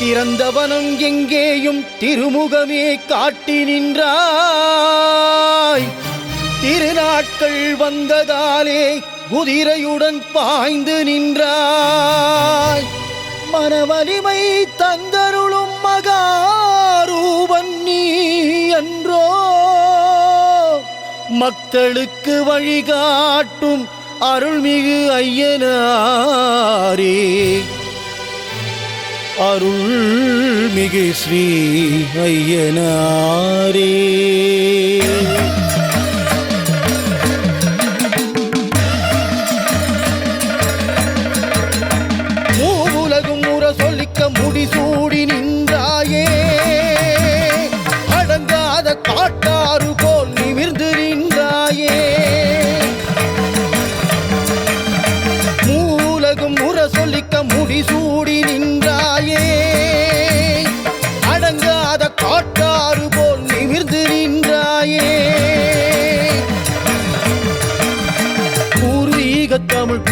திறந்தவனம் எங்கேயும் திருமுகமே காட்டி நின்றாய். திருநாட்கள் வந்ததாலே குதிரையுடன் பாய்ந்து நின்றாய். மனவலிமை தந்தருளும் மகாரூபன் நீ என்றோ மக்களுக்கு வழிகாட்டும் அருள்மிகு ஐயனாரே. அருள்மிகு ஸ்ரீ ஐயனாரே. உலகும் உற சொல்லிக்க முடிசூடி நின்றாயே. அடங்காத காட்டாறு போல் நிமிர்ந்து நின்றாயே. பூர்வீக தமிழ்